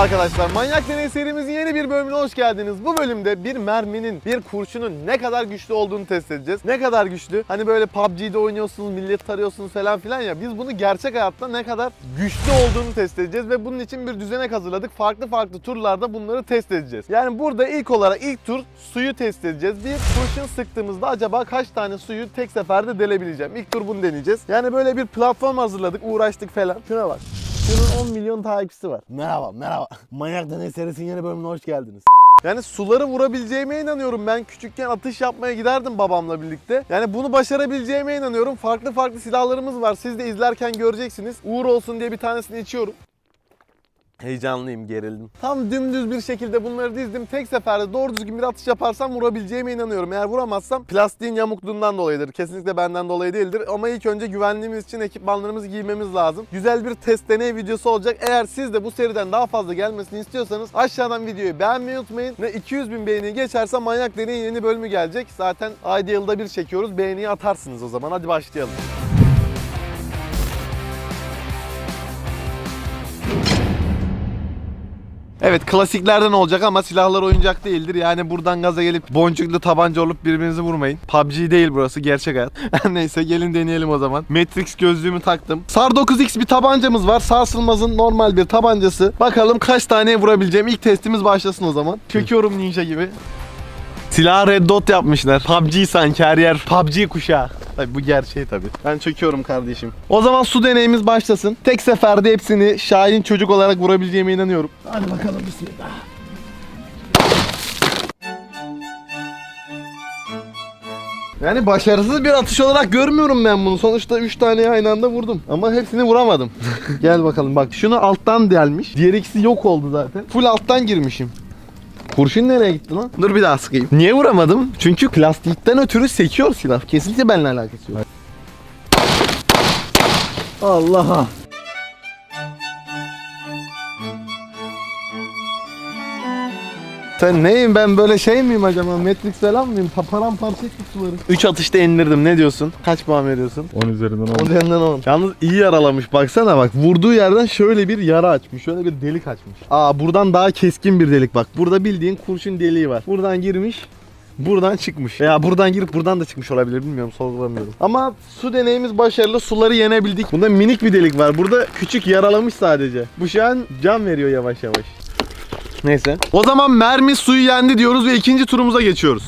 Merhaba arkadaşlar. Manyak Deney serimizin yeni bir bölümüne hoş geldiniz. Bu bölümde bir merminin, bir kurşunun ne kadar güçlü olduğunu test edeceğiz. Ne kadar güçlü? Hani böyle PUBG'de oynuyorsunuz, millet tarıyorsunuz falan filan ya. Biz bunu gerçek hayatta ne kadar güçlü olduğunu test edeceğiz ve bunun için bir düzenek hazırladık. Farklı farklı turlarda bunları test edeceğiz. Yani burada ilk olarak ilk tur suyu test edeceğiz. Bir kurşun sıktığımızda acaba kaç tane suyu tek seferde delebileceğim? İlk tur bunu deneyeceğiz. Yani böyle bir platform hazırladık, uğraştık falan. Şuna bak. Şunun 10 milyon takipçisi var. Merhaba, merhaba. Manyak Deney serisinin yeni bölümüne hoş geldiniz. Yani suları vurabileceğime inanıyorum. Ben küçükken atış yapmaya giderdim babamla birlikte. Yani bunu başarabileceğime inanıyorum. Farklı farklı silahlarımız var. Siz de izlerken göreceksiniz. Uğur olsun diye bir tanesini içiyorum. Heyecanlıyım, gerildim. Tam dümdüz bir şekilde bunları dizdim. Tek seferde doğru düzgün bir atış yaparsam vurabileceğime inanıyorum. Eğer vuramazsam plastiğin yamukluğundan dolayıdır. Kesinlikle benden dolayı değildir. Ama ilk önce güvenliğimiz için ekipmanlarımızı giymemiz lazım. Güzel bir test deney videosu olacak. Eğer siz de bu seriden daha fazla gelmesini istiyorsanız aşağıdan videoyu beğenmeyi unutmayın. Ve 200 bin beğeni geçerse Manyak Deney'in yeni bölümü gelecek. Zaten ayda yılda bir çekiyoruz. Beğeniyi atarsınız o zaman. Hadi başlayalım. Evet klasiklerden olacak ama silahlar oyuncak değildir. Yani buradan gaza gelip boncuklu tabanca olup birbirinizi vurmayın. PUBG değil burası gerçek hayat. Neyse gelin deneyelim o zaman. Matrix gözlüğümü taktım. SAR 9X bir tabancamız var. Sarsılmaz'ın normal bir tabancası. Bakalım kaç tane vurabileceğim. İlk testimiz başlasın o zaman. Çöküyorum ninja gibi. Silah red dot yapmışlar. PUBG sanki her yer PUBG kuşağı. Tabii bu gerçeği tabii. Ben çöküyorum kardeşim. O zaman su deneyimiz başlasın. Tek seferde hepsini Şahin çocuk olarak vurabileceğime inanıyorum. Hadi bakalım bismillah. Yani başarısız bir atış olarak görmüyorum ben bunu. Sonuçta 3 taneyi aynı anda vurdum. Ama hepsini vuramadım. Gel bakalım bak şunu alttan delmiş. Diğer ikisi yok oldu zaten. Full alttan girmişim. Kurşun nereye gitti lan? Dur bir daha sıkayım. Niye vuramadım? Çünkü plastikten ötürü sekiyor silah. Kesinlikle benimle alakası yok. Allah'a. Sen neyim ben böyle şey miyim acaba? Matrix falan mıyım? Paparam parça ettik suları. 3 atışta indirdim ne diyorsun? Kaç puan veriyorsun? 10 üzerinden 10. 10 üzerinden 10. Yalnız iyi yaralamış baksana bak. Vurduğu yerden şöyle bir yara açmış. Şöyle bir delik açmış. Aa buradan daha keskin bir delik bak. Burada bildiğin kurşun deliği var. Buradan girmiş. Buradan çıkmış. Ya buradan girip buradan da çıkmış olabilir bilmiyorum sorgulamıyorum. Ama su deneyimiz başarılı. Suları yenebildik. Bunda minik bir delik var. Burada küçük yaralamış sadece. Bu şu an can veriyor yavaş yavaş. Neyse. O zaman mermi suyu yendi diyoruz ve ikinci turumuza geçiyoruz.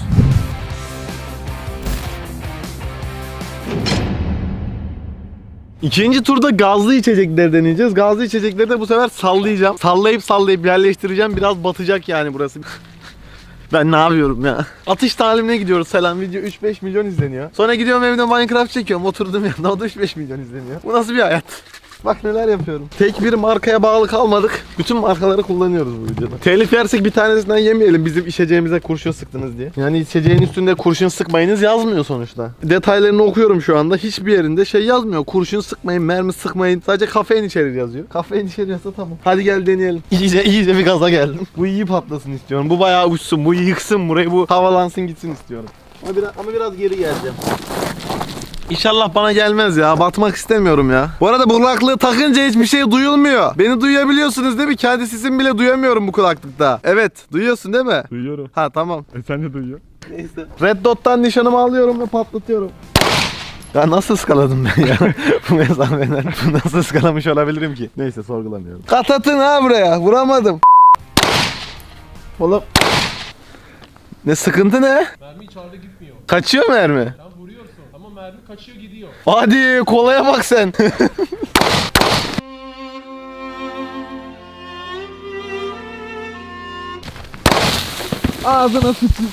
İkinci turda gazlı içecekleri deneyeceğiz. Gazlı içecekleri de bu sefer sallayacağım. Sallayıp sallayıp yerleştireceğim. Biraz batacak yani burası. Ben ne yapıyorum ya? Atış talimine gidiyoruz selam video 3-5 milyon izleniyor. Sonra gidiyorum evde Minecraft çekiyorum. Oturdum yanında o da 3-5 milyon izleniyor. Bu nasıl bir hayat? Bak neler yapıyorum. Tek bir markaya bağlı kalmadık. Bütün markaları kullanıyoruz bu videoda. Telif yersek bir tanesinden yemeyelim bizim içeceğimize kurşun sıktınız diye. Yani içeceğin üstünde kurşun sıkmayınız yazmıyor sonuçta. Detaylarını okuyorum şu anda. Hiçbir yerinde şey yazmıyor. Kurşun sıkmayın, mermi sıkmayın. Sadece kafein içerir yazıyor. Kafein içeriyorsa tamam. Hadi gel deneyelim. İyice iyice bir gaza geldim. Bu iyi patlasın istiyorum. Bu bayağı uçsun. Bu yıksın burayı. Bu havalansın gitsin istiyorum. Ama biraz, ama biraz geri geleceğim. İnşallah bana gelmez ya. Batmak istemiyorum ya. Bu arada bu kulaklığı takınca hiçbir şey duyulmuyor. Beni duyabiliyorsunuz değil mi? Kendi sesimi bile duyamıyorum bu kulaklıkta. Evet. Duyuyorsun değil mi? Duyuyorum. Ha tamam. E sen de duyuyor. Neyse. Red Dot'tan nişanımı alıyorum ve patlatıyorum. Ya nasıl ıskaladım ben ya bu mesafeden? Nasıl ıskalamış olabilirim ki? Neyse sorgulamıyorum. Katatın ha buraya. Vuramadım. Oğlum. Ne sıkıntı ne? Mermi içeride gitmiyor. Kaçıyor mermi. Ama mermi kaçıyor gidiyor. Hadi kolaya bak sen. Ağzına sıçayım.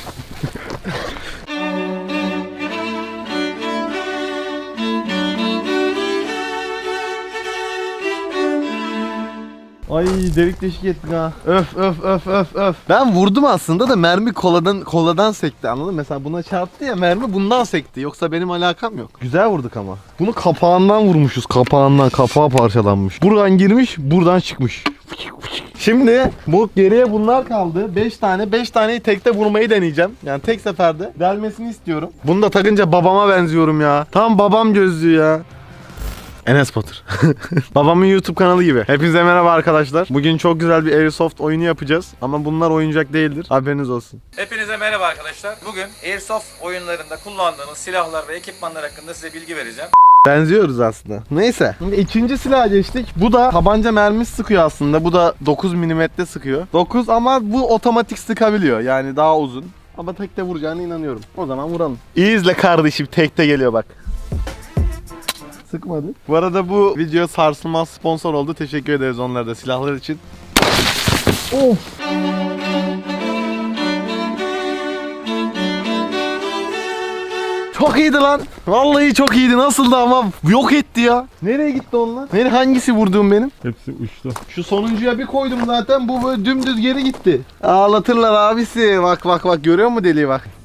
Ay delik deşik ettik ha. Öf öf öf öf öf. Ben vurdum aslında da mermi koladan koladan sekti anladın mı? Mesela buna çarptı ya mermi bundan sekti. Yoksa benim alakam yok. Güzel vurduk ama. Bunu kapağından vurmuşuz. Kapağından kapağı parçalanmış. Buradan girmiş, buradan çıkmış. Şimdi bu geriye bunlar kaldı. 5 tane. 5 taneyi tekte vurmayı deneyeceğim. Yani tek seferde. Delmesini istiyorum. Bunu da takınca babama benziyorum ya. Tam babam gözlüğü ya. Enes Batur. Babamın YouTube kanalı gibi. Hepinize merhaba arkadaşlar. Bugün çok güzel bir Airsoft oyunu yapacağız. Ama bunlar oyuncak değildir. Haberiniz olsun. Hepinize merhaba arkadaşlar. Bugün Airsoft oyunlarında kullandığımız silahlar ve ekipmanlar hakkında size bilgi vereceğim. Benziyoruz aslında. Neyse. Şimdi ikinci silaha geçtik. Bu da tabanca mermisi sıkıyor aslında. Bu da 9 mm sıkıyor. 9 ama bu otomatik sıkabiliyor. Yani daha uzun. Ama tekte vuracağına inanıyorum. O zaman vuralım. İyi izle kardeşim. Tekte geliyor bak. Sıkmadı. Bu arada bu video sarsılmaz sponsor oldu. Teşekkür ederiz onlara da silahlar için. Of. Çok iyiydi lan. Vallahi çok iyiydi. Nasıldı ama yok etti ya. Nereye gitti onlar? Beni hangisi vurduğum benim? Hepsi uçtu. Şu sonuncuya bir koydum zaten bu böyle dümdüz geri gitti. Ağlatırlar abisi. Bak bak bak görüyor musun deliği bak.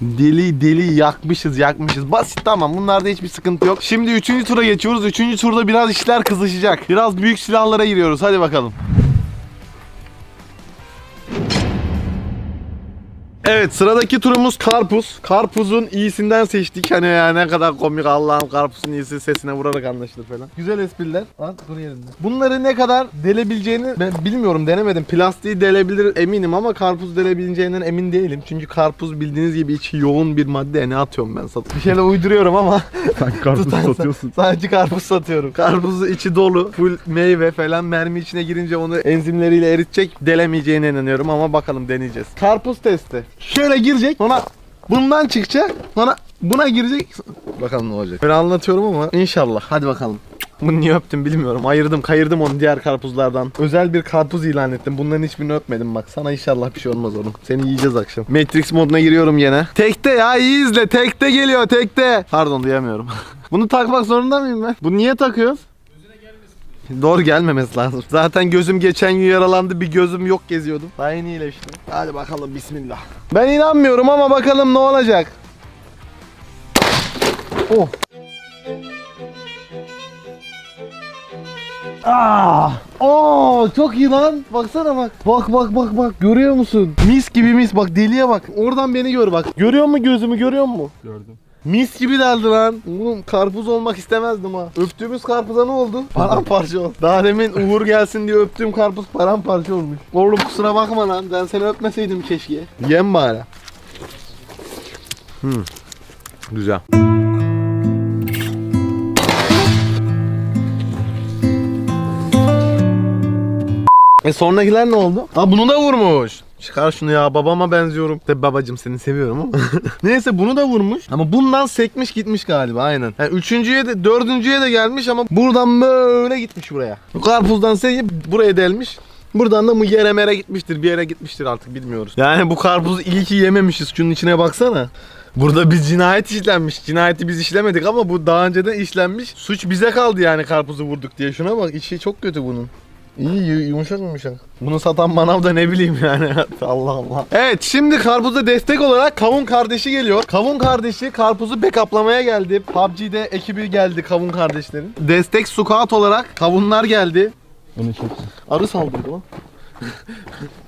Deli deli yakmışız yakmışız. Basit tamam bunlarda hiçbir sıkıntı yok. Şimdi 3. tura geçiyoruz. 3. turda biraz işler kızışacak. Biraz büyük silahlara giriyoruz. Hadi bakalım. Evet sıradaki turumuz karpuz. Karpuzun iyisinden seçtik. Hani ya ne kadar komik Allah'ım karpuzun iyisi sesine vurarak anlaşılır falan. Güzel espriler. Lan dur yerinde. Bunları ne kadar delebileceğini ben bilmiyorum denemedim. Plastiği delebilir eminim ama karpuz delebileceğinden emin değilim. Çünkü karpuz bildiğiniz gibi içi yoğun bir madde. Ne atıyorum ben sat. Bir şeyler uyduruyorum ama Sen karpuz satıyorsun. Sadece karpuz satıyorum. Karpuzu içi dolu. Full meyve falan. Mermi içine girince onu enzimleriyle eritecek. Delemeyeceğine inanıyorum ama bakalım deneyeceğiz. Karpuz testi. Şöyle girecek. Sonra bundan çıkacak. Sonra buna girecek. Bakalım ne olacak. Ben anlatıyorum ama inşallah. Hadi bakalım. Bunu niye öptüm bilmiyorum. Ayırdım kayırdım onu diğer karpuzlardan. Özel bir karpuz ilan ettim. Bunların hiçbirini öpmedim bak. Sana inşallah bir şey olmaz oğlum. Seni yiyeceğiz akşam. Matrix moduna giriyorum yine. Tekte ya iyi izle. Tekte geliyor tekte. Pardon duyamıyorum. Bunu takmak zorunda mıyım ben? Bunu niye takıyoruz? Doğru gelmemesi lazım. Zaten gözüm geçen gün yaralandı. Bir gözüm yok geziyordum. Daha yeni iyileşti. Hadi bakalım bismillah. Ben inanmıyorum ama bakalım ne olacak. Oh. Ah! Oo, çok iyi lan. Baksana bak. Bak bak bak bak. Görüyor musun? Mis gibi mis. Bak deliye bak. Oradan beni gör bak. Görüyor musun gözümü görüyor musun? Gördüm. Mis gibi deldi lan. Oğlum karpuz olmak istemezdim ha. Öptüğümüz karpuza ne oldu? Paramparça oldu. Daha demin Uğur gelsin diye öptüğüm karpuz paramparça olmuş. Oğlum kusura bakma lan. Ben seni öpmeseydim keşke. Yem bari. Hmm. Güzel. E sonrakiler ne oldu? Ha bunu da vurmuş. Çıkar şunu ya babama benziyorum. Tabi babacım seni seviyorum ama. Neyse bunu da vurmuş. Ama bundan sekmiş gitmiş galiba aynen. Yani üçüncüye de dördüncüye de gelmiş ama buradan böyle gitmiş buraya. Bu karpuzdan sekip buraya delmiş. Buradan da mı yere mere gitmiştir bir yere gitmiştir artık bilmiyoruz. Yani bu karpuzu iyi ki yememişiz şunun içine baksana. Burada bir cinayet işlenmiş. Cinayeti biz işlemedik ama bu daha önceden işlenmiş. Suç bize kaldı yani karpuzu vurduk diye. Şuna bak içi çok kötü bunun. İyi yu- yumuşak yumuşak. Bunu satan manav da ne bileyim yani. Allah Allah. Evet şimdi karpuza destek olarak kavun kardeşi geliyor. Kavun kardeşi karpuzu backuplamaya geldi. PUBG'de ekibi geldi kavun kardeşlerin. Destek squad olarak kavunlar geldi. Onu çektim. Arı saldırdı lan.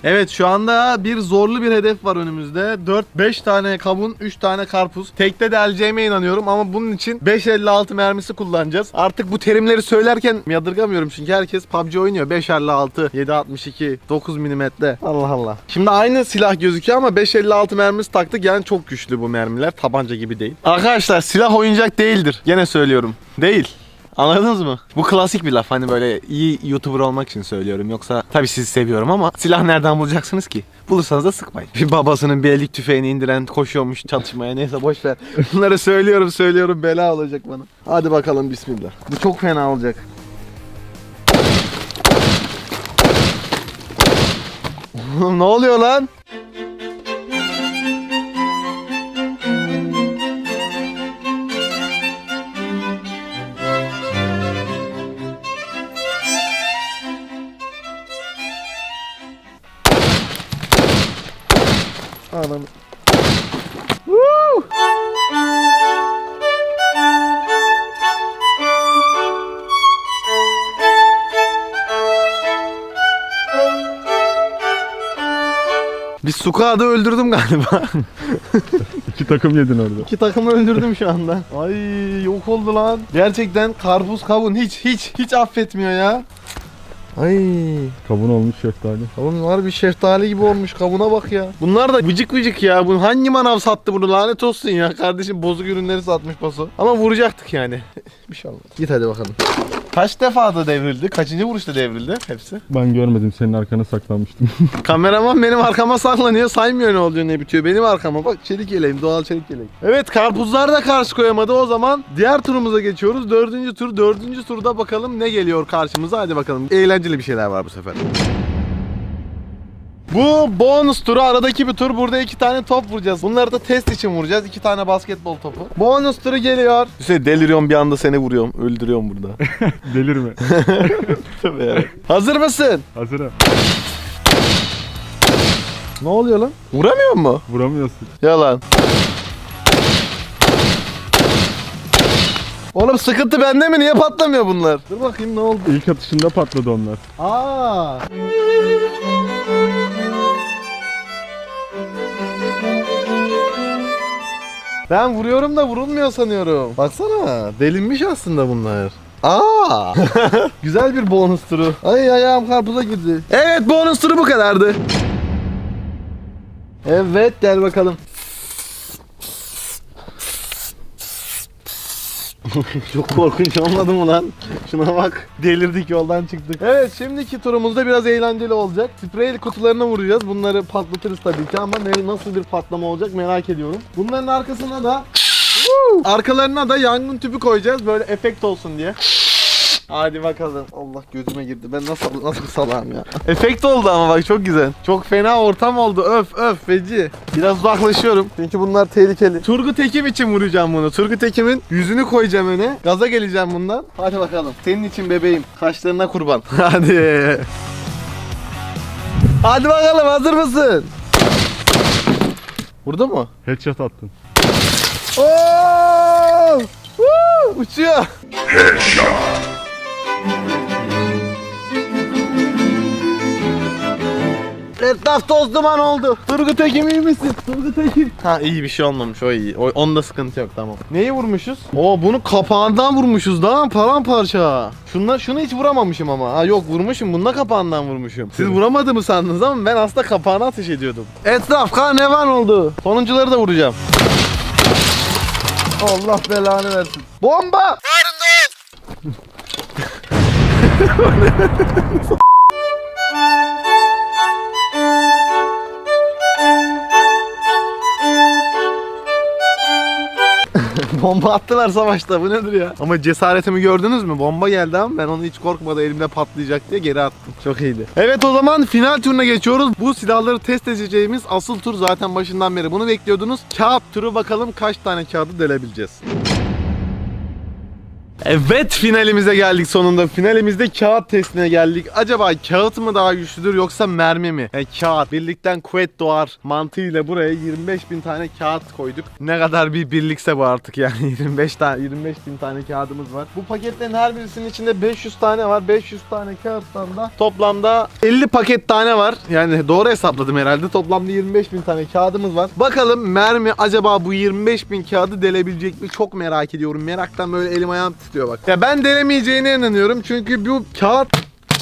Evet şu anda bir zorlu bir hedef var önümüzde. 4-5 tane kavun, 3 tane karpuz. Tekte deleceğime inanıyorum ama bunun için 5.56 mermisi kullanacağız. Artık bu terimleri söylerken yadırgamıyorum çünkü herkes PUBG oynuyor. 5.56, 7.62, 9 mm. Allah Allah. Şimdi aynı silah gözüküyor ama 5.56 mermisi taktık yani çok güçlü bu mermiler. Tabanca gibi değil. Arkadaşlar silah oyuncak değildir. Gene söylüyorum. Değil. Anladınız mı? Bu klasik bir laf hani böyle iyi YouTuber olmak için söylüyorum. Yoksa tabii sizi seviyorum ama silah nereden bulacaksınız ki? Bulursanız da sıkmayın. Bir babasının bir elik tüfeğini indiren koşuyormuş çatışmaya neyse boş ver. Bunları söylüyorum söylüyorum bela olacak bana. Hadi bakalım bismillah. Bu çok fena olacak. ne oluyor lan? Suka'da öldürdüm galiba. İki takım yedin orada. İki takımı öldürdüm şu anda. Ay yok oldu lan. Gerçekten karpuz kavun hiç hiç hiç affetmiyor ya. Ay Kavun olmuş şeftali. kavun var bir şeftali gibi olmuş kavuna bak ya. Bunlar da vıcık vıcık ya. Bu hangi manav sattı bunu lanet olsun ya. Kardeşim bozuk ürünleri satmış paso. Ama vuracaktık yani. bir şey olmadı. Git hadi bakalım. Kaç defa da devrildi? Kaçıncı vuruşta devrildi hepsi? Ben görmedim senin arkana saklanmıştım. Kameraman benim arkama saklanıyor saymıyor ne oluyor ne bitiyor benim arkama bak çelik yeleğim doğal çelik yelek. Evet karpuzlar da karşı koyamadı o zaman diğer turumuza geçiyoruz dördüncü tur dördüncü turda bakalım ne geliyor karşımıza hadi bakalım eğlenceli bir şeyler var bu sefer. Bu bonus turu aradaki bir tur. Burada iki tane top vuracağız. Bunları da test için vuracağız. iki tane basketbol topu. Bonus turu geliyor. Hüseyin deliriyorum bir anda seni vuruyorum. Öldürüyorum burada. Delirme. Tabii ya. Hazır mısın? Hazırım. Ne oluyor lan? Vuramıyor mu? Vuramıyorsun. Yalan. Oğlum sıkıntı bende mi? Niye patlamıyor bunlar? Dur bakayım ne oldu? İlk atışında patladı onlar. Aa. Ben vuruyorum da vurulmuyor sanıyorum. Baksana delinmiş aslında bunlar. Aa! Güzel bir bonus turu. Ay ayağım karpuza girdi. Evet bonus turu bu kadardı. Evet gel bakalım. Çok korkunç olmadı mı lan? Şuna bak. Delirdik yoldan çıktık. Evet şimdiki turumuzda biraz eğlenceli olacak. Sprey kutularına vuracağız. Bunları patlatırız tabii ki ama ne, nasıl bir patlama olacak merak ediyorum. Bunların arkasına da Arkalarına da yangın tüpü koyacağız böyle efekt olsun diye. Hadi bakalım. Allah gözüme girdi. Ben nasıl nasıl salağım ya. Efekt oldu ama bak çok güzel. Çok fena ortam oldu. Öf öf feci. Biraz uzaklaşıyorum. Çünkü bunlar tehlikeli. Turgut Ekim için vuracağım bunu. Turgut Ekim'in yüzünü koyacağım öne. Gaza geleceğim bundan. Hadi bakalım. Senin için bebeğim. Kaşlarına kurban. Hadi. Hadi bakalım hazır mısın? Burada mı? Headshot attın. Oo! Woo! Uçuyor. Etraf toz duman oldu. Turgut Ekim iyi misin? Turgut Ekim. Ha iyi bir şey olmamış o iyi. O, onda sıkıntı yok tamam. Neyi vurmuşuz? Oo bunu kapağından vurmuşuz daha paramparça. Şunla, şunu hiç vuramamışım ama. Ha yok vurmuşum. Bunda kapağından vurmuşum. Siz vuramadığımı sandınız ama ben aslında kapağına ateş ediyordum. Etraf karnevan oldu. Sonuncuları da vuracağım. Allah belanı versin. Bomba! Bomba attılar savaşta bu nedir ya? Ama cesaretimi gördünüz mü? Bomba geldi ama ben onu hiç korkmadan elimde patlayacak diye geri attım. Çok iyiydi. Evet o zaman final turuna geçiyoruz. Bu silahları test edeceğimiz asıl tur zaten başından beri bunu bekliyordunuz. Kağıt turu bakalım kaç tane kağıdı delebileceğiz. Evet finalimize geldik sonunda. Finalimizde kağıt testine geldik. Acaba kağıt mı daha güçlüdür yoksa mermi mi? E, kağıt. Birlikten kuvvet doğar mantığıyla buraya 25 bin tane kağıt koyduk. Ne kadar bir birlikse bu artık yani 25 tane 25 bin tane kağıdımız var. Bu paketlerin her birisinin içinde 500 tane var. 500 tane kağıttan da toplamda 50 paket tane var. Yani doğru hesapladım herhalde. Toplamda 25 bin tane kağıdımız var. Bakalım mermi acaba bu 25 bin kağıdı delebilecek mi? Çok merak ediyorum. Meraktan böyle elim ayağım titriyor bak. Ya ben delemeyeceğine inanıyorum. Çünkü bu kağıt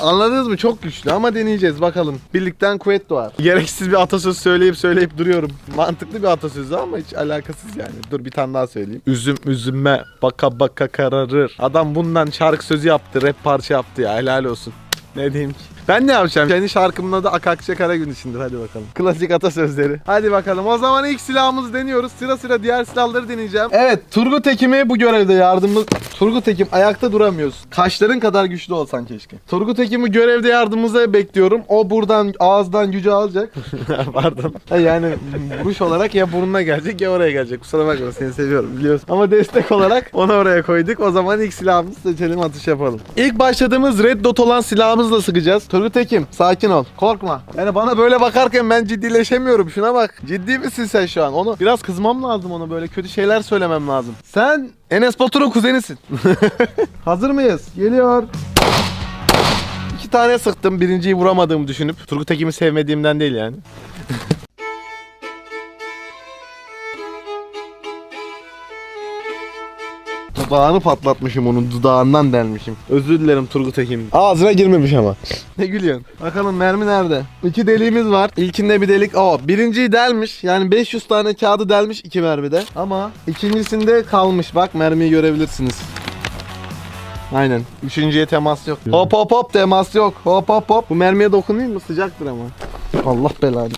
Anladınız mı? Çok güçlü ama deneyeceğiz bakalım. Birlikten kuvvet doğar. Gereksiz bir atasöz söyleyip söyleyip duruyorum. Mantıklı bir atasözü ama hiç alakasız yani. Dur bir tane daha söyleyeyim. Üzüm üzüme baka baka kararır. Adam bundan şarkı sözü yaptı, rap parça yaptı ya. Helal olsun. Ne diyeyim ki? Ben ne yapacağım? Kendi şarkımın adı Akakçe Kara Gün içindir. Hadi bakalım. Klasik atasözleri. Hadi bakalım. O zaman ilk silahımızı deniyoruz. Sıra sıra diğer silahları deneyeceğim. Evet. Turgut Ekim'e bu görevde yardımımız... Turgut Ekim ayakta duramıyoruz. Kaşların kadar güçlü olsan keşke. Turgut Ekim'i görevde yardımımıza bekliyorum. O buradan ağızdan gücü alacak. Pardon. Ha, Yani vuruş olarak ya burnuna gelecek ya oraya gelecek. Kusura bakma seni seviyorum biliyorsun. Ama destek olarak onu oraya koyduk. O zaman ilk silahımızı seçelim atış yapalım. İlk başladığımız red dot olan silahımızla sıkacağız. Turgut Ekim sakin ol. Korkma. Yani bana böyle bakarken ben ciddileşemiyorum. Şuna bak. Ciddi misin sen şu an? Onu biraz kızmam lazım ona böyle kötü şeyler söylemem lazım. Sen Enes Batur'un kuzenisin. Hazır mıyız? Geliyor iki tane sıktım. Birinciyi vuramadığımı düşünüp. Turgut Ekim'i sevmediğimden değil yani. Dudağını patlatmışım onun dudağından delmişim. Özür dilerim Turgut Ekim. Ağzına girmemiş ama. ne gülüyorsun? Bakalım mermi nerede? İki deliğimiz var. İlkinde bir delik. Aa birinciyi delmiş. Yani 500 tane kağıdı delmiş iki mermide. Ama ikincisinde kalmış. Bak mermiyi görebilirsiniz. Aynen. Üçüncüye temas yok. Hop hop hop temas yok. Hop hop hop. Bu mermiye dokunayım mı? Sıcaktır ama. Allah belanı.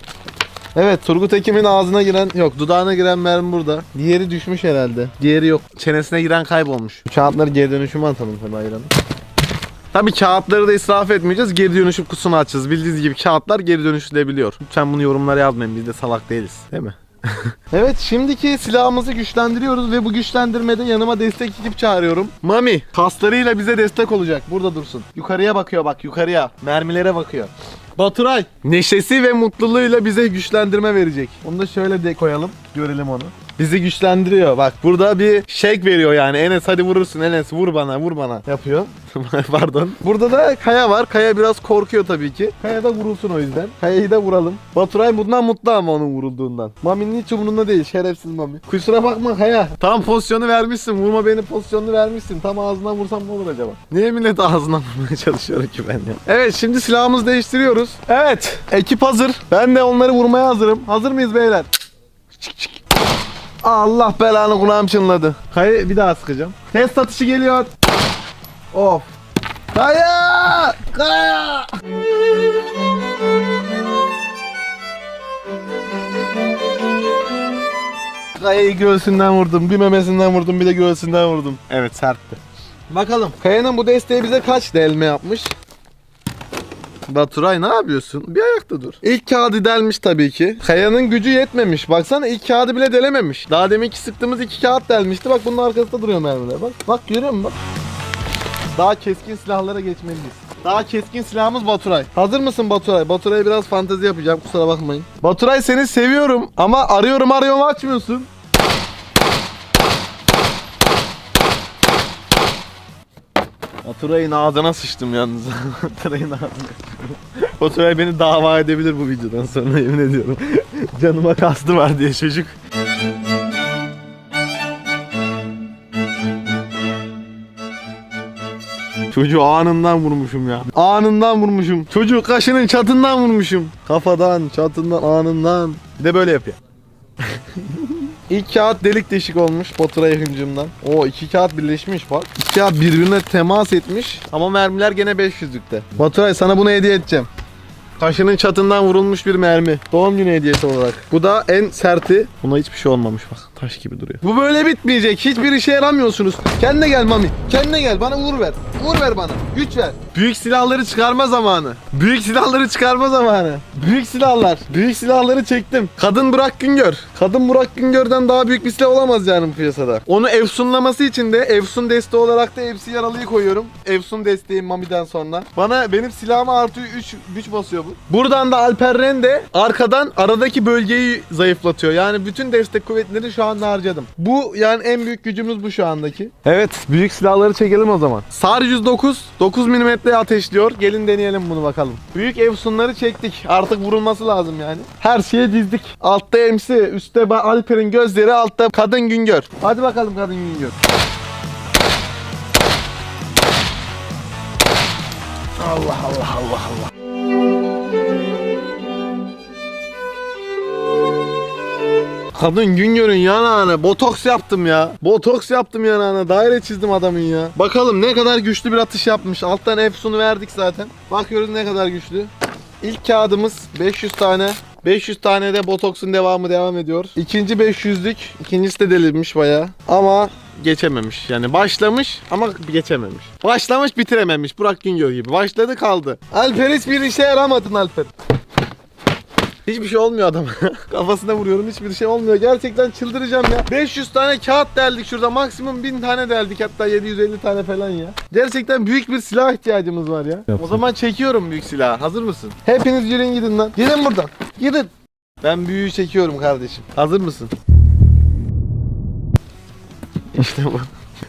Evet Turgut Ekim'in ağzına giren yok dudağına giren mermi burada. Diğeri düşmüş herhalde. Diğeri yok. Çenesine giren kaybolmuş. Kağıtları geri dönüşüme atalım tabii ayranı. Tabii kağıtları da israf etmeyeceğiz. Geri dönüşüm kutusunu açacağız. Bildiğiniz gibi kağıtlar geri dönüştürülebiliyor. Lütfen bunu yorumlara yazmayın. Biz de salak değiliz. Değil mi? evet şimdiki silahımızı güçlendiriyoruz ve bu güçlendirmede yanıma destek ekip çağırıyorum. Mami kaslarıyla bize destek olacak. Burada dursun. Yukarıya bakıyor bak yukarıya. Mermilere bakıyor. Baturay neşesi ve mutluluğuyla bize güçlendirme verecek. Onu da şöyle de koyalım. Görelim onu. Bizi güçlendiriyor. Bak burada bir shake veriyor yani. Enes hadi vurursun Enes vur bana vur bana yapıyor. Pardon. Burada da Kaya var. Kaya biraz korkuyor tabii ki. Kaya da vurulsun o yüzden. Kaya'yı da vuralım. Baturay bundan mutlu ama onun vurulduğundan. Mami'nin hiç umurunda değil. Şerefsiz Mami. Kusura bakma Kaya. Tam pozisyonu vermişsin. Vurma beni pozisyonunu vermişsin. Tam ağzından vursam ne olur acaba? Niye millet ağzından vurmaya çalışıyorum ki ben ya? Evet şimdi silahımızı değiştiriyoruz. Evet. Ekip hazır. Ben de onları vurmaya hazırım. Hazır mıyız beyler? Çık çık. Allah belanı kulağım çınladı. Kaya bir daha sıkacağım. Test atışı geliyor. Of. Kaya! Kaya! Kayayı göğsünden vurdum. Bir memesinden vurdum bir de göğsünden vurdum. Evet sertti. Bakalım. Kaya'nın bu desteği bize kaç delme yapmış? Baturay ne yapıyorsun? Bir ayakta dur. İlk kağıdı delmiş tabii ki. Kaya'nın gücü yetmemiş. Baksana ilk kağıdı bile delememiş. Daha deminki sıktığımız iki kağıt delmişti. Bak bunun arkasında duruyor mermiler. Bak bak görüyor musun bak. Daha keskin silahlara geçmeliyiz. Daha keskin silahımız Baturay. Hazır mısın Baturay? Baturay'a biraz fantezi yapacağım kusura bakmayın. Baturay seni seviyorum ama arıyorum arıyorum açmıyorsun. Baturay'ın ağzına sıçtım yalnız. Baturay'ın ağzına sıçtım. Baturay beni dava edebilir bu videodan sonra yemin ediyorum. Canıma kastı var diye çocuk. Çocuğu anından vurmuşum ya. Anından vurmuşum. Çocuğu kaşının çatından vurmuşum. Kafadan, çatından, anından. Bir de böyle yapıyor. İlk kağıt delik deşik olmuş Batura yakıncımdan. O iki kağıt birleşmiş bak. İki kağıt birbirine temas etmiş ama mermiler gene 500'lükte. Baturay sana bunu hediye edeceğim. Kaşının çatından vurulmuş bir mermi. Doğum günü hediyesi olarak. Bu da en serti. Buna hiçbir şey olmamış bak. Taş gibi duruyor. Bu böyle bitmeyecek. Hiçbir işe yaramıyorsunuz. Kendine gel Mami. Kendine gel. Bana vur ver. Vur ver bana. Güç ver. Büyük silahları çıkarma zamanı. Büyük silahları çıkarma zamanı. Büyük silahlar. Büyük silahları çektim. Kadın Burak Güngör. Kadın Burak Güngör'den daha büyük bir silah olamaz yani piyasada. Onu efsunlaması için de efsun desteği olarak da FC yaralıyı koyuyorum. Efsun desteği Mami'den sonra. Bana benim silahıma artı 3 güç basıyor bu. Buradan da Alper Rende arkadan aradaki bölgeyi zayıflatıyor. Yani bütün destek kuvvetleri şu anda harcadım. Bu yani en büyük gücümüz bu şu andaki. Evet büyük silahları çekelim o zaman. SAR 109 9 mm ateşliyor. Gelin deneyelim bunu bakalım. Büyük Efsunları çektik. Artık vurulması lazım yani. Her şeye dizdik. Altta MC, üstte Alper'in gözleri, altta Kadın Güngör. Hadi bakalım Kadın Güngör. Allah Allah Allah Allah. Kadın Güngör'ün yanağına botoks yaptım ya. Botoks yaptım yanağına. Daire çizdim adamın ya. Bakalım ne kadar güçlü bir atış yapmış. Alttan Efsun'u verdik zaten. Bakıyoruz ne kadar güçlü. İlk kağıdımız 500 tane. 500 tane de botoksun devamı devam ediyor. İkinci 500'lük. İkincisi de delinmiş bayağı. Ama geçememiş. Yani başlamış ama geçememiş. Başlamış bitirememiş. Burak Güngör gibi. Başladı kaldı. Alper hiçbir işe yaramadın Alper. Hiçbir şey olmuyor adama. Kafasına vuruyorum hiçbir şey olmuyor. Gerçekten çıldıracağım ya. 500 tane kağıt deldik şurada. Maksimum 1000 tane deldik hatta 750 tane falan ya. Gerçekten büyük bir silah ihtiyacımız var ya. Yapsın. O zaman çekiyorum büyük silahı. Hazır mısın? Hepiniz yürüyün gidin lan. Gidin buradan. Gidin. Ben büyüğü çekiyorum kardeşim. Hazır mısın? İşte bu.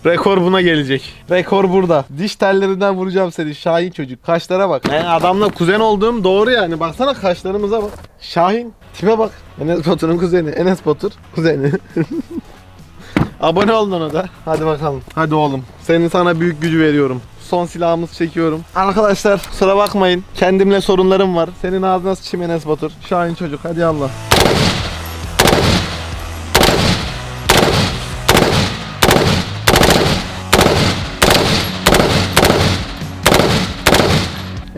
Rekor buna gelecek. Rekor burada. Diş tellerinden vuracağım seni Şahin çocuk. Kaşlara bak. Yani adamla kuzen olduğum doğru yani. Baksana kaşlarımıza bak. Şahin tipe bak. Enes Batur'un kuzeni. Enes Batur kuzeni. Abone olun ona da. Hadi bakalım. Hadi oğlum. Senin sana büyük gücü veriyorum. Son silahımızı çekiyorum. Arkadaşlar kusura bakmayın. Kendimle sorunlarım var. Senin ağzına sıçayım Enes Batur. Şahin çocuk hadi Allah.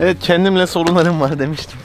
Evet kendimle sorunlarım var demiştim.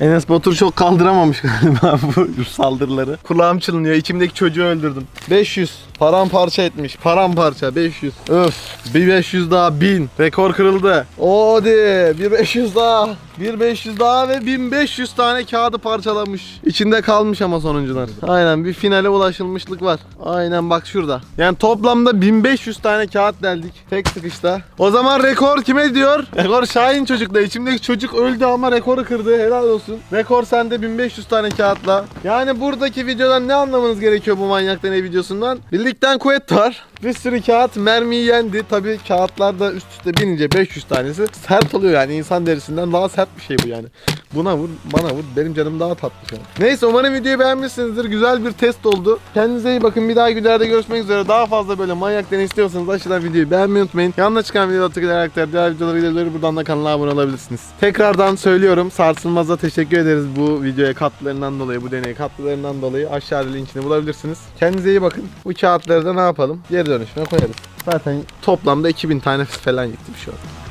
Enes Batur çok kaldıramamış galiba bu saldırıları. Kulağım çınlıyor. İçimdeki çocuğu öldürdüm. 500. Paramparça etmiş. Paramparça 500. Öf. Bir 500 daha 1000. Rekor kırıldı. Hadi. Bir 500 daha. Bir 500 daha ve 1500 tane kağıdı parçalamış. İçinde kalmış ama sonuncular. Aynen bir finale ulaşılmışlık var. Aynen bak şurada. Yani toplamda 1500 tane kağıt deldik. Tek sıkışta. O zaman rekor kime diyor? Rekor Şahin çocukla. İçimdeki çocuk öldü ama rekoru kırdı. Helal olsun. Rekor sende 1500 tane kağıtla. Yani buradaki videodan ne anlamanız gerekiyor bu manyak deney videosundan? Birlikten kuvvet var. Bir sürü kağıt mermiyi yendi. Tabi kağıtlar da üst üste binince 500 tanesi sert oluyor yani insan derisinden daha sert bir şey bu yani. Buna vur, bana vur. Benim canım daha tatlı şu. Neyse umarım videoyu beğenmişsinizdir. Güzel bir test oldu. Kendinize iyi bakın. Bir dahaki videolarda görüşmek üzere. Daha fazla böyle manyak deney istiyorsanız aşağıdan videoyu beğenmeyi unutmayın. Yanına çıkan videoda tıklayarak da diğer videoları gidebilir. Buradan da kanala abone olabilirsiniz. Tekrardan söylüyorum. Sarsılmaz'a teşekkür ederiz bu videoya katkılarından dolayı, bu deneye katkılarından dolayı. Aşağıda linkini bulabilirsiniz. Kendinize iyi bakın. Bu kağıtları da ne yapalım? Geri dönüşüne koyarız. Zaten toplamda 2000 tane falan gitti bir şey oldu.